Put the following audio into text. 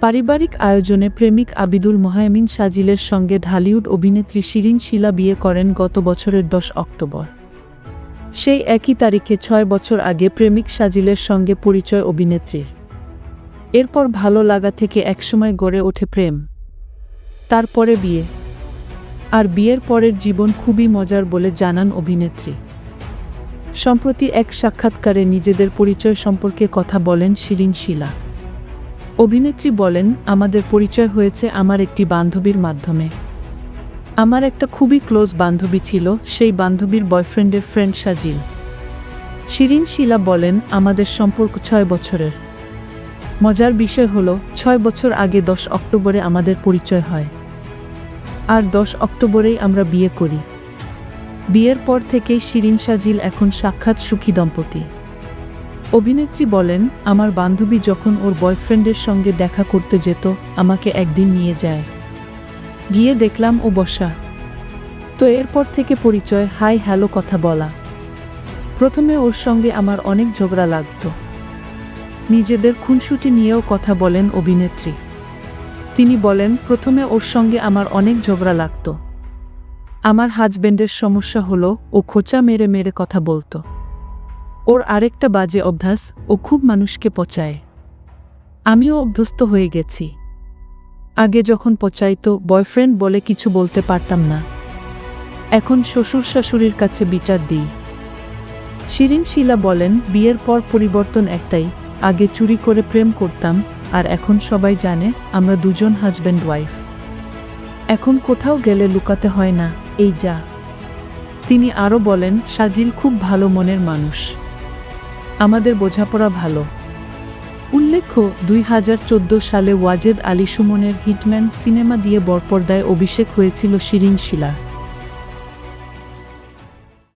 পারিবারিক আয়োজনে প্রেমিক আবিদুল মোহায়েমিন সাজিলের সঙ্গে ঢালিউড অভিনেত্রী শিরিন শিলা বিয়ে করেন গত বছরের দশ অক্টোবর। সেই একই তারিখে ছয় বছর আগে প্রেমিক সাজিলের সঙ্গে পরিচয় অভিনেত্রীর। এরপর ভালো লাগা থেকে একসময় গড়ে ওঠে প্রেম। তারপরে বিয়ে। আর বিয়ের পরের জীবন খুবই মজার বলে জানান অভিনেত্রী। সম্প্রতি এক সাক্ষাৎকারে নিজেদের পরিচয় সম্পর্কে কথা বলেন শিরিন শিলা। অভিনেত্রী বলেন, আমাদের পরিচয় হয়েছে আমার একটি বান্ধবীর মাধ্যমে। আমার একটা খুবই ক্লোজ বান্ধবী ছিল, সেই বান্ধবীর বয়ফ্রেন্ডের ফ্রেন্ড সাজিল। শিরিন শিলা বলেন, আমাদের সম্পর্ক ছয় বছরের। মজার বিষয় হলো, ছয় বছর আগে দশ অক্টোবরে আমাদের পরিচয় হয়। আর দশ অক্টোবরেই আমরা বিয়ে করি। বিয়ের পর থেকেই শিরিন সাজিল এখন সাক্ষাৎ সুখী দম্পতি। অভিনেত্রী বলেন, আমার বান্ধবী যখন ওর বয়ফ্রেন্ডের সঙ্গে দেখা করতে যেত, আমাকে একদিন নিয়ে যায়। গিয়ে দেখলাম ও বসা। তো এরপর থেকে পরিচয়, হাই, হ্যালো, কথা বলা। প্রথমে ওর সঙ্গে আমার অনেক ঝগড়া লাগতো। নিজেদের খুনসুটি নিয়েও কথা বলেন অভিনেত্রী। তিনি বলেন, প্রথমে ওর সঙ্গে আমার অনেক ঝগড়া লাগতো। আমার হাজবেন্ডের সমস্যা হলো, ও খোঁচা মেরে মেরে কথা বলতো। ওর আরেকটা বাজে অভ্যাস, ও খুব মানুষকে পচায়। আমিও অভ্যস্ত হয়ে গেছি। আগে যখন পচাইতো, বয়ফ্রেন্ড বলে কিছু বলতে পারতাম না। এখন শ্বশুর শাশুড়ির কাছে বিচার দিই। শিরিন শিলা বলেন, বিয়ের পর পরিবর্তন একটাই, আগে চুরি করে প্রেম করতাম, আর এখন সবাই জানে, আমরা দুজন হাজব্যান্ড ওয়াইফ এখন কোথাও গেলে লুকাতে হয় না, এই যা। তিনি আরও বলেন, সাজিল খুব ভালো মনের মানুষ। আমাদের বোঝাপড়া ভালো। উল্লেখ্য, দুই হাজার চোদ্দ সালে ওয়াজেদ আলী সুমনের হিটম্যান সিনেমা দিয়ে বরপর্দায় অভিষেক হয়েছিল শিরিন শিলা।